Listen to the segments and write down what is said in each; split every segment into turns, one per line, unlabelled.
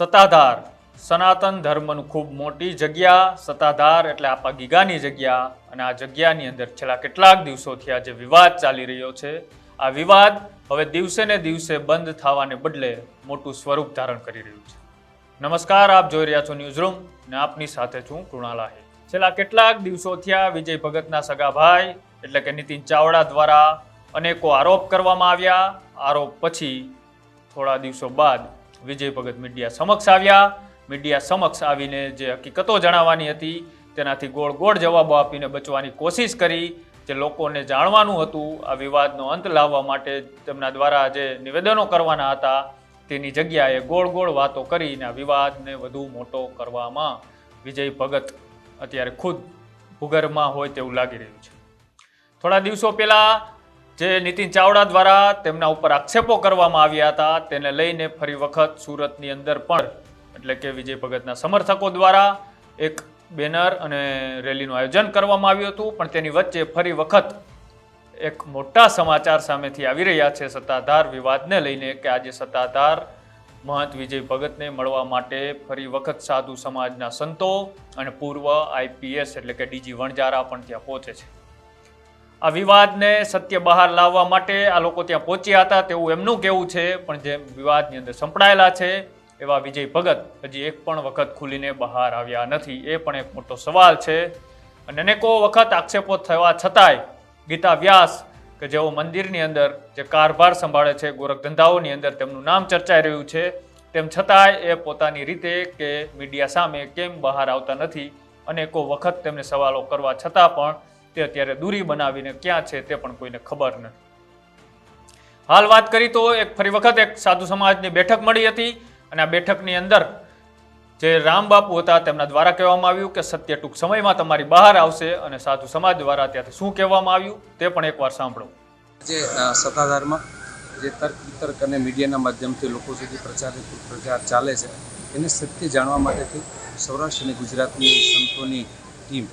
સત્તાધાર. સનાતન ધર્મનું ખૂબ મોટી જગ્યા, સત્તાધાર એટલે આપા ગીગાની જગ્યા અને આ જગ્યાની અંદર છેલ્લા કેટલાક દિવસોથી આ જે વિવાદ ચાલી રહ્યો છે. આ વિવાદ હવે દિવસે ને દિવસે બંધ થવાને બદલે મોટું સ્વરૂપ ધારણ કરી રહ્યું છે. નમસ્કાર, આપ જોઈ રહ્યા છો ન્યૂઝ રૂમ ને આપની સાથે છું કૃણાલ આહિર. છેલ્લા કેટલાક દિવસોથી આ વિજય ભગતના સગાભાઈ એટલે કે નીતિન ચાવડા દ્વારા અનેકો આરોપ કરવામાં આવ્યા. આરોપ પછી થોડા દિવસો બાદ વિજય ભગત મીડિયા સમક્ષ આવ્યા. મીડિયા સમક્ષ આવીને જે હકીકતો જણાવવાની હતી, તેનાથી ગોળ ગોળ જવાબો આપીને બચવાની કોશિશ કરી. જે લોકોને જાણવાનું હતું, આ વિવાદનો અંત લાવવા માટે તેમના દ્વારા જે નિવેદનો કરવાના હતા, તેની જગ્યાએ ગોળ ગોળ વાતો કરીને આ વિવાદને વધુ મોટો કરવામાં વિજય ભગત અત્યારે ખુદ ભૂગર્ભમાં હોય તેવું લાગી રહ્યું છે. થોડા દિવસો પહેલા જે નીતિન ચાવડા દ્વારા તેમના ઉપર આક્ષેપો કરવામાં આવ્યા હતા, તેને લઈને ફરી વખત સુરતની અંદર પણ, એટલે કે વિજય ભગતના સમર્થકો દ્વારા એક બેનર અને રેલીનું આયોજન કરવામાં આવ્યું હતું, પણ તેની વચ્ચે ફરી વખત એક મોટા સમાચાર સામેથી આવી રહ્યા છે, સત્તાધાર વિવાદને લઈને કે આજે સત્તાધાર મહંત વિજય ભગતને મળવા માટે ફરી વખત સાધુ સમાજના સંતો અને પૂર્વ આઈપીએસ એટલે કે ડીજી વણજારા પણ ત્યાં પહોંચે છે. આ વિવાદને સત્ય બહાર લાવવા માટે આ લોકો ત્યાં પહોંચ્યા હતા. તેવું એમનું કહેવું છે, પણ જે વિવાદની અંદર સંપડાયેલા છે, એવા વિજય ભગત હજી એક પણ વખત ખુલીને બહાર આવ્યા નથી. એ પણ એક મોટો સવાલ છે. અને અનેકો વખત આક્ષેપો થવા છતાંય ગીતા વ્યાસ, કે જેઓ મંદિરની અંદર જે કારભાર સંભાળે છે ગોરખ ધંધાઓની અંદર તેમનું નામ ચર્ચાઈ રહ્યું છે, તેમ છતાંય એ પોતાની રીતે કે મીડિયા સામે કેમ બહાર આવતા નથી? અનેકો વખત તેમને સવાલો કરવા છતાં પણ તે અત્યારે દૂરી બનાવીને ક્યાં છે તે પણ કોઈને ખબર નથી. હાલ વાત કરી તો એક ફરી વખત એક સાધુ સમાજની બેઠક મળી હતી અને આ બેઠકની અંદર જે રામબાપુ હતા તેમના દ્વારા કહેવામાં આવ્યું કે સત્ય ટૂંક સમયમાં તમારી બહાર આવશે અને સાધુ સમાજ દ્વારા ત્યાંથી શું કહેવામાં આવ્યું તે પણ એકવાર સાંભળો.
જે સત્તાધારમાં જે તર્ક વિતર્ક અને મીડિયાના માધ્યમથી લોકો સુધી પ્રચાર પ્રચાર ચાલે છે, એને સત્ય જાણવા માટેથી સૌરાષ્ટ્ર અને ગુજરાતની સંતોની ટીમ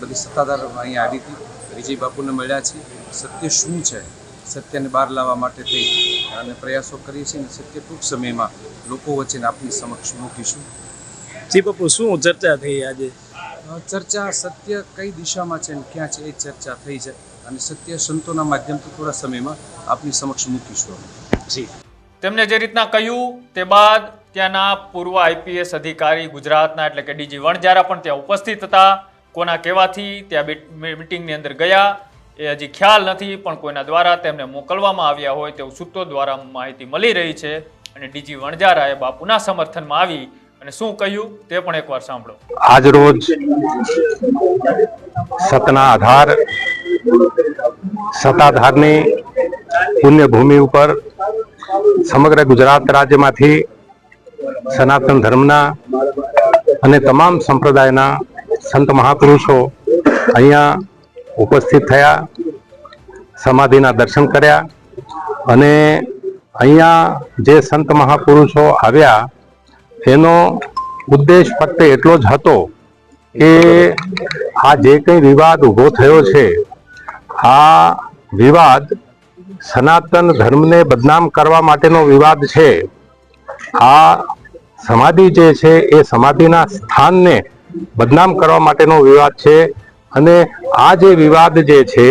બધી સત્તાધાર અહીંયા આવી હતી. વિજય બાપુને મળ્યા છીએ. સત્ય શું છે? સત્યને બહાર લાવવા માટે થઈ અને પ્રયાસો કરીએ છીએ અને સત્ય ટૂંક સમયમાં લોકો વચ્ચે આપની સમક્ષ મૂકીશું.
જી બાપુ શું ચર્ચા થઈ આજે?
ચર્ચા સત્ય કઈ દિશામાં છે અને ક્યાં છે એ ચર્ચા થઈ છે અને સત્ય સંતોના માધ્યમથી થોડા સમયમાં આપની સમક્ષ મૂકીશું અમે.
જી.
તેમણે જે રીતના કહ્યું તે બાદ ત્યાંના પૂર્વ આઈપીએસ અધિકારી ગુજરાતના એટલે કે ડીજી વણજારા પણ ત્યાં ઉપસ્થિત હતા. કોના કહેવાથી ત્યાં મિટિંગની અંદર ગયા. એ હજી ખ્યાલ નથી, પણ કોઈના દ્વારા તેમને મોકલવામાં આવ્યા હોય તેવું સૂત્રો દ્વારા માહિતી મળી રહી છે. અને ડીજી વણજારાએ બાપુના સમર્થનમાં આવી અને શું કહ્યું તે પણ એકવાર સાંભળો.
આજરોજ સતના આધાર સત્તાધારની પુણ્યભૂમિ ઉપર સમગ્ર ગુજરાત રાજ્યમાંથી સનાતન ધર્મના અને તમામ સંપ્રદાયના સંત મહાપુરુષો અહીંયા ઉપસ્થિત થયા, સમાધિના દર્શન કર્યા અને અહીંયા જે સંત મહાપુરુષો આવ્યા, એનો ઉદ્દેશ ફક્ત એટલો જ હતો કે આ જે કંઈ વિવાદ ઊભો થયો છે, આ વિવાદ સનાતન ધર્મને બદનામ કરવા માટેનો વિવાદ છે. આ સમાધિ જે છે એ સમાધિના સ્થાનને બદનામ કરવા માટેનો વિવાદ છે. અને આ જે વિવાદ જે છે,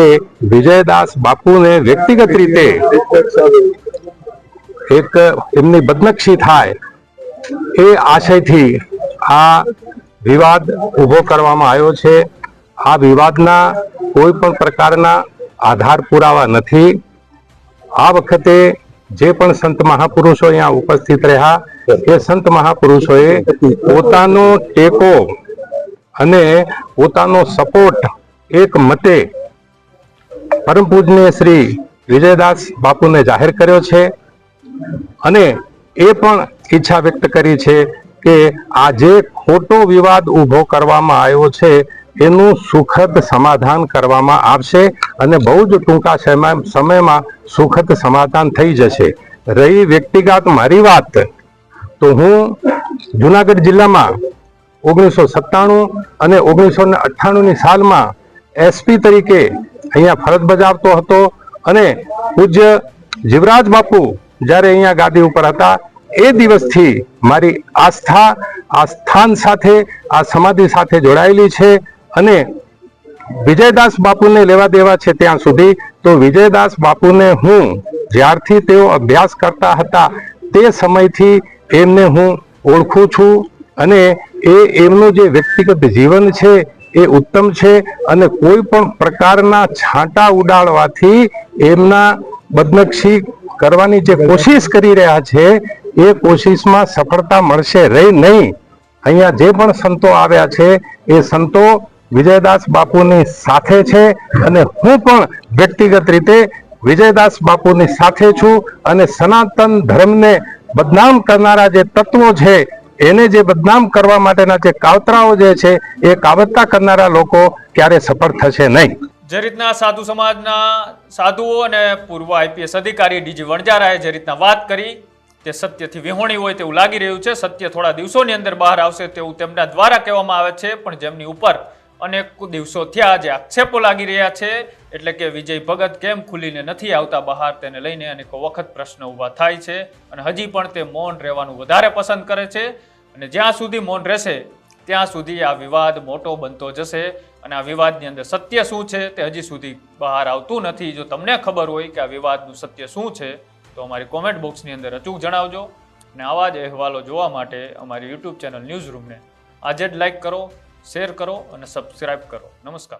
એ વિજયદાસ બાપુને વ્યક્તિગત રીતે એક એમની બદનક્ષી થાય એ આશયથી આ વિવાદ ઊભો કરવામાં આવ્યો છે. આ વિવાદના કોઈ પણ પ્રકારના આધાર પુરાવા નથી. આ વખતે જે પણ સંત મહાપુરુષો અહીંયા ઉપસ્થિત રહ્યા, એ સંત મહાપુરુષોએ પોતાનો ટેકો અને પોતાનો સપોર્ટ એક મતે પરમ પૂજનીય શ્રી વિજયદાસ બાપુને જાહેર કર્યો છે અને એ પણ ઈચ્છા વ્યક્ત કરી છે કે આ જે ખોટો વિવાદ ઊભો કરવામાં આવ્યો છે એનું સુખદ સમાધાન કરવામાં આવશે અને બહુ જ ટૂંકા સમય- સમયમાં સુખદ સમાધાન થઈ જશે. રહી વ્યક્તિગત મારી વાત, તો હું જુનાગઢ જિલ્લામાં ઓગણીસો સત્તાણું અને ઓગણીસો ને અઠ્ઠાણુંની સાલમાં એસપી તરીકે અહીંયા ફરજ બજાવતો હતો અને પૂજ્ય જીવરાજ બાપુ જ્યારે અહીંયા ગાદી ઉપર હતા, એ દિવસથી મારી આસ્થા આ સ્થાન સાથે, આ સમાધિ સાથે જોડાયેલી છે. અને વિજયદાસ બાપુને લેવા દેવા છે ત્યાં સુધી, તો વિજયદાસ બાપુને હું જ્યારથી તેઓ અભ્યાસ કરતા હતા તે સમયથી એમને હું ઓળખું છું અને એ એમનું જે વ્યક્તિગત જીવન છે એ ઉત્તમ છે અને કોઈ પણ પ્રકારના છાંટા ઉડાડવાથી એમના બદનક્ષી કરવાની જે કોશિશ કરી રહ્યા છે, એ કોશિશમાં સફળતા મળશે રહી નહીં. અહીંયા જે પણ સંતો આવ્યા છે, એ સંતો વિજયદાસ બાપુની સાથે છે અને હું પણ વ્યક્તિગત રીતે વિજયદાસ બાપુની સાથે છું અને સનાતન ધર્મને બદનામ કરનારા જે તત્વો છે, એને જે બદનામ કરવા માટેના જે કાવતરાઓ જે છે, એ કાવતરા કરનારા લોકો ક્યારે સફળ થશે નહીં.
જે રીતના સાધુ સમાજના સાધુઓ અને પૂર્વ આઈપીએસ અધિકારી ડીજી વણજારાએ જે રીતના વાત કરી, તે સત્યથી વિહોણી હોય તેવું લાગી રહ્યું છે. સત્ય થોડા દિવસોની અંદર બહાર આવશે તેવું તેમના દ્વારા કહેવામાં આવે છે, પણ જેમની ઉપર અનેક દિવસો થયા જે આક્ષેપો લાગી રહ્યા છે. એટલે કે વિજય ભગત કેમ ખુલીને નથી આવતા બહાર તેને લઈને અનેકો વખત પ્રશ્ન ઊભા થાય છે અને હજી પણ તે મૌન રહેવાનું વધારે પસંદ કરે છે. અને જ્યાં સુધી મૌન રહેશે, ત્યાં સુધી આ વિવાદ મોટો બનતો જશે. અને આ વિવાદની અંદર સત્ય શું છે તે હજી સુધી બહાર આવતું નથી. જો તમને ખબર હોય કે આ વિવાદનું સત્ય શું છે, તો અમારી કોમેન્ટ બોક્સની અંદર અચૂક જણાવજો. અને આવા જ અહેવાલો જોવા માટે અમારી યુટ્યુબ ચેનલ ન્યૂઝ રૂમને આજે જ લાઈક કરો. શેર કરો અને સબસ્ક્રાઇબ કરો. નમસ્કાર.